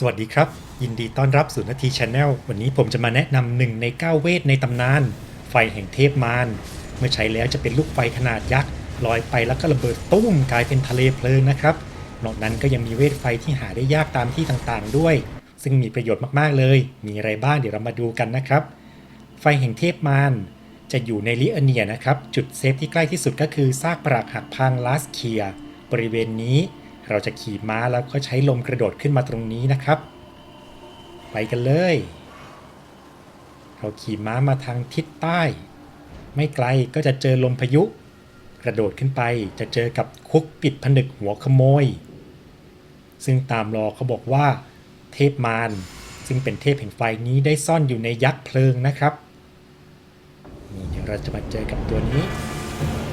สวัสดีครับ ยินดีต้อนรับสู่นาทีชาแนลวันนี้ผมจะมาแนะนำหนึ่งใน 9 เวทในตำนาน ไฟแห่งเทพมารเมื่อใช้แล้วจะเป็นลูกไฟขนาดยักษ์ลอยไปแล้วก็ระเบิดตุ้มกลายเป็นทะเลเพลิงนะครับนอกนั้นก็ยังมีเวทไฟที่หาได้ยากตามที่ต่างๆ ด้วย ซึ่งมีประโยชน์มากๆเลย มีอะไรบ้างเดี๋ยวเรามาดูกันนะครับ ไฟแห่งเทพมารจะอยู่ในลิเอเนียนะครับจุดเซฟที่ใกล้ที่สุดก็คือซากปรักหักพังลาสเคีย บริเวณนี้ เราจะขี่ม้าแล้วก็ใช้ลมกระโดดขึ้นมาตรงนี้นะครับ ไปกันเลย เราขี่ม้ามาทางทิศใต้ ไม่ไกลก็จะเจอลมพายุ กระโดดขึ้นไปจะเจอกับคุกปิดผนึกหัวขโมย ซึ่งตามรอเขาบอกว่า เทพมารซึ่งเป็นเทพแห่งไฟนี้ได้ซ่อนอยู่ในยักษ์เพลิงนะครับนี่เดี๋ยวเราจะมาเจอกับตัวนี้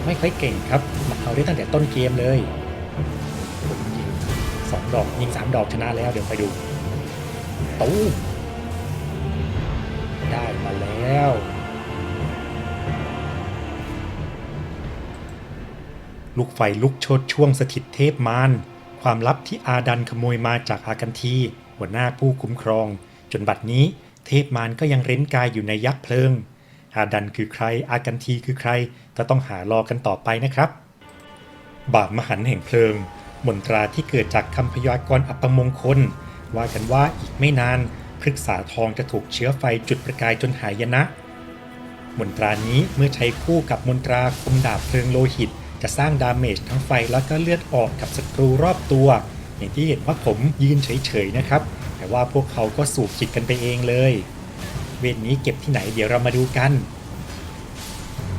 ไม่ค่อยเก่งครับมาเอาได้ตั้งแต่ต้นเกมเลย สองดอกยิงสามดอกชนะแล้วเดี๋ยวไปดูตู้มได้มาแล้ว ลูกไฟลุกโชดช่วงสถิตเทพมารความลับที่อาดันขโมยมาจากอากันที หัวหน้าผู้คุ้มครอง จนบัดนี้เทพมารก็ยังเร้นกายอยู่ในยักษ์เพลิง อาดันคือใคร อากันทีคือใคร ก็ต้องหารอกันต่อไปนะครับ บาปมหันแห่งเพลิง มนตราที่เกิดจากคำพยากรณ์อัปมงคล ว่ากันว่าอีกไม่นานพฤกษาทองจะถูกเชื้อไฟจุดประกายจนหายนะ มนตรานี้เมื่อใช้คู่กับมนตราคมดาบเพลิงโลหิต จะสร้างดาเมจทั้งไฟแล้วก็เลือดออกกับศัตรูรอบตัว อย่างที่เห็นว่าผมยืนเฉยๆนะครับ แต่ว่าพวกเขาก็สูบจิตกันไปเองเลย เวทนี้เก็บที่ไหนเดี๋ยวเรามาดูกัน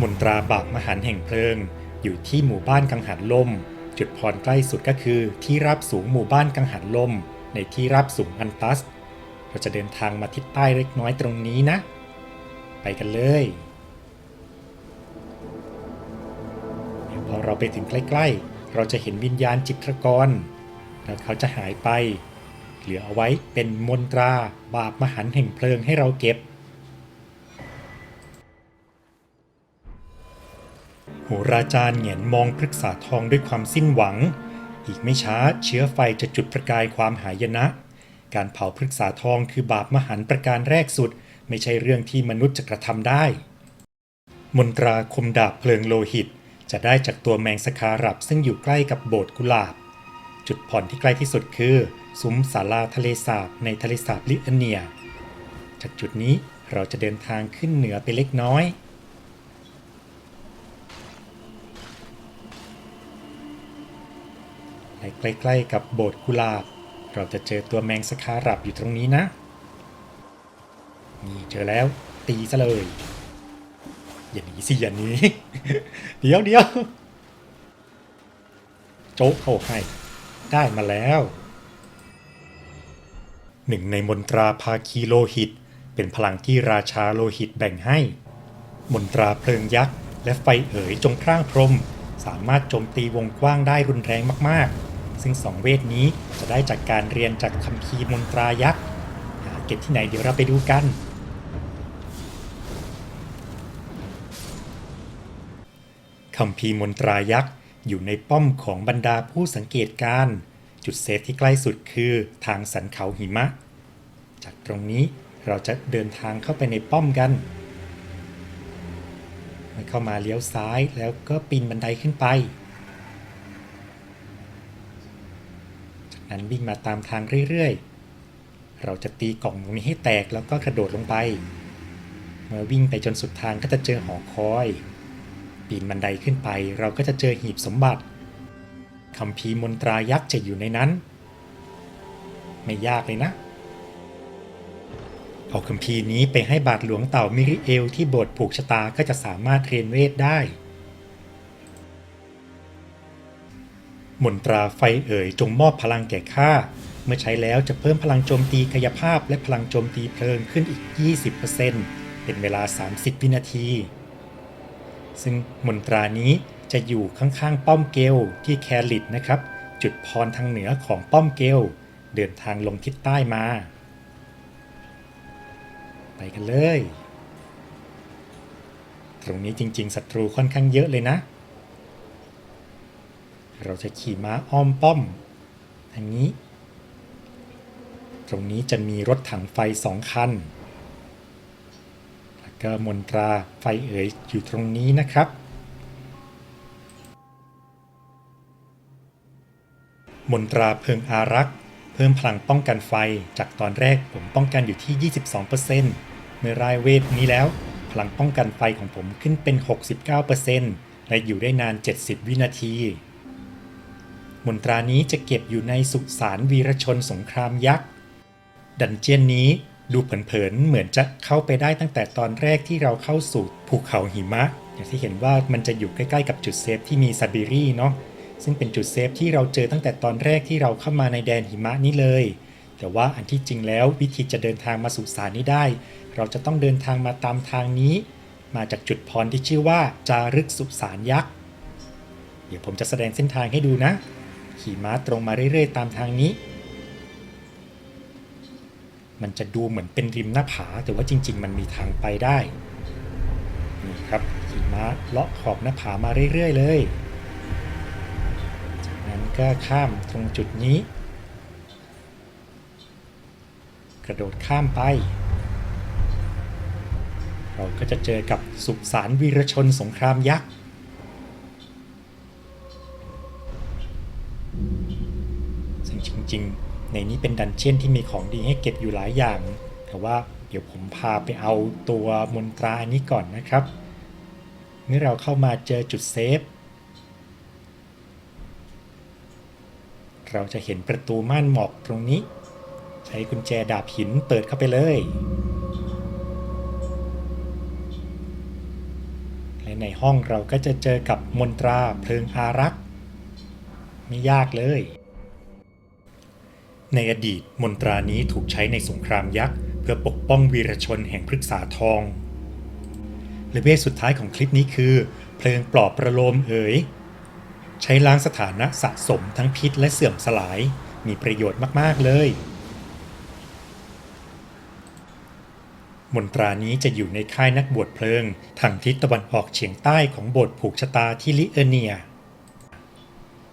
มนตราบาปมหันต์แห่งเพลิง อยู่ที่หมู่บ้านกังหันลม จุดพรใกล้สุดก็คือที่ราบสูงหมู่บ้านกังหันลม ในที่ราบสูงอันตัส เราจะเดินทางมาทิศใต้เล็กน้อยตรงนี้นะ ไปกันเลยเดี๋ยวพอเราไปถึงใกล้ ๆ เราจะเห็นวิญญาณจิตรกร แล้วเขาจะหายไป เหลือเอาไว้เป็นมนตราบาปมหันต์แห่งเพลิงให้เราเก็บ โหราจารย์เหงียนมองพฤกษาทองด้วยความสิ้นหวัง อีกไม่ช้าเชื้อไฟจะจุดประกายความหายนะ การเผาพฤกษาทองคือบาปมหันต์ประการแรกสุด ไม่ใช่เรื่องที่มนุษย์จะกระทำได้ มนตราคมดาบเพลิงโลหิต จะได้จากตัวแมงสคารับซึ่งอยู่ใกล้กับโบสถ์กุหลาบ จุดผ่อนที่ใกล้ที่สุดคือซุ้มศาลาทะเลสาบในทะเลสาบลิเอเนีย จากจุดนี้เราจะเดินทางขึ้นเหนือไปเล็กน้อย และ ใกล้ๆกับโบสถ์กุลาบ เราจะเจอตัวแมงสคารับอยู่ตรงนี้นะ นี่เจอแล้วตีซะเลย อย่าหนีสิอย่าหนีเดี๋ยวเดี๋ยวโจ๊กเข้าให้ ได้มาแล้ว หนึ่งในมนตราภาคีโลหิต เป็นพลังที่ราชาโลหิตแบ่งให้ มนตราเพลิงยักษ์และไฟเอ๋ยจงพร่างพรหมสามารถโจมตีวงกว้างได้รุนแรงมากๆ ซึ่งสองเวทนี้จะได้จากการเรียนจากคัมภีร์มนตรายักษ์หาเก็บที่ไหนเดี๋ยวเราไปดูกัน คัมภีร์มนตรายักษ์อยู่ในป้อมของบรรดาผู้สังเกตการณ์จุดเซฟที่ใกล้สุดคือทางสันเขาหิมะ จากตรงนี้เราจะเดินทางเข้าไปในป้อมกันเข้ามาเลี้ยวซ้ายแล้วก็ปีนบันไดขึ้นไป จาก นั้นวิ่งมาตามทางเรื่อยๆ เราจะตีกล่องตรงนี้ให้แตกแล้วก็กระโดดลงไป เมื่อวิ่งไปจนสุดทางก็จะเจอหอคอย ปีนบันไดขึ้นไปเราก็จะเจอหีบสมบัติคำพีมนตรายักษ์จะอยู่ในนั้น ไม่ยากเลยนะ เอาคำพีนี้ไปให้บาทหลวงเต่ามิริเอลที่โบสถ์ผูกชะตาก็จะสามารถเรียนเวทได้ มนตราไฟเอ๋ยจงมอบพลังแก่ข้าเมื่อใช้แล้วจะเพิ่มพลังโจมตีกายภาพและพลังโจมตีเพลิงขึ้นอีก 20%เป็นเวลา 30 วินาที ซึ่งมนตรานี้จะอยู่ข้างๆ ป้อมเกลที่แคลิดนะครับ จุดพรทางเหนือของป้อมเกลเดินทางลงทิศใต้มา ไปกันเลย ตรงนี้จริงๆศัตรูค่อนข้างเยอะเลยนะ เราจะขี่ม้าอ้อมป้อมทางนี้ ตรงนี้จะมีรถถังไฟสองคันแล้วก็มนตราไฟเอ๋ยอยู่ตรงนี้นะครับ มนตราเพิงอารักษ์เพิ่มพลังป้องกันไฟจากตอนแรกผมป้องกันอยู่ที่ 22%เมื่อรายเวทนี้แล้ว พลังป้องกันไฟของผมขึ้นเป็น 69%และอยู่ได้นาน 70 วินาที มนตรานี้จะเก็บอยู่ในสุสานวีรชนสงครามยักษ์ ดันเจียนนี้ดูเผินๆเหมือนจะเข้าไปได้ตั้งแต่ตอนแรกที่เราเข้าสู่ภูเขาหิมะ อย่างที่เห็นว่ามันจะอยู่ใกล้ๆกับจุดเซฟที่มีซาบิรี่เนาะซึ่งเป็นจุดเซฟที่เราเจอตั้งแต่ตอนแรกที่เราเข้ามาในแดนหิมะนี้เลย แต่ว่าอันที่จริงแล้ววิธีจะเดินทางมาสู่สารนี้ได้ เราจะต้องเดินทางมาตามทางนี้ มาจากจุดพรที่ชื่อว่าจารึกสุสานยักษ์เดี๋ยวผมจะแสดงเส้นทางให้ดูนะ ขี่ม้าตรงมาเรื่อยๆ ตามทางนี้ มันจะดูเหมือนเป็นริมหน้าผา แต่ว่าจริง ๆ มันมีทางไปได้นี่ครับขี่ม้าเลาะขอบหน้าผามาเรื่อยๆ เลย จากนั้นก็ข้ามตรงจุดนี้ กระโดดข้ามไป เราก็จะเจอกับสุสานวีรชนสงครามยักษ์ ซึ่ง จริง ๆ ในนี้เป็นดันเจียนที่มีของดีให้เก็บอยู่หลายอย่าง แต่ว่าเดี๋ยวผมพาไปเอาตัวมนตราอันนี้ก่อนนะครับ เมื่อเราเข้ามาเจอจุดเซฟ เราจะเห็นประตูม่านหมอกตรงนี้ ใช้กุญแจดาบหินเปิดเข้าไปเลยและในห้องเราก็จะเจอกับมนตราเพลิงอารักษ์ไม่ยากเลย ในอดีตมนตรานี้ถูกใช้ในสงครามยักษ์เพื่อปกป้องวีรชนแห่งพฤกษาทองและเวทสุดท้ายของคลิปนี้คือ เพลิงปลอบประโลมเอ๋ย ใช้ล้างสถานะสะสมทั้งพิษและเสื่อมสลายมีประโยชน์มาก ๆ เลย มนตรานี้จะอยู่ในค่ายนักบวชเพลิง ทางทิศตะวันออกเฉียงใต้ของโบสถ์ผูกชะตาที่ลิเอเนีย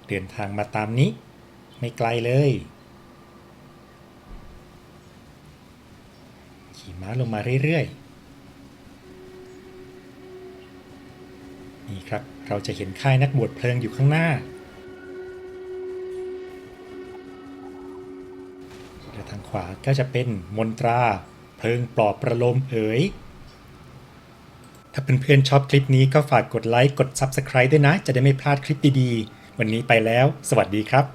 เดินทางมาตามนี้ ไม่ไกลเลย ขี่ ม้าลงมาเรื่อยๆ นี่ครับ เราจะเห็นค่ายนักบวชเพลิงอยู่ข้างหน้า และทางขวาก็จะเป็นมนตรา เพลิงปลอบประโลมเอ๋ย ถ้าเพื่อนๆชอบคลิปนี้ก็ฝากกดไลค์ กด Subscribe ด้วยนะ จะได้ไม่พลาดคลิปดีๆ วันนี้ไปแล้ว สวัสดีครับ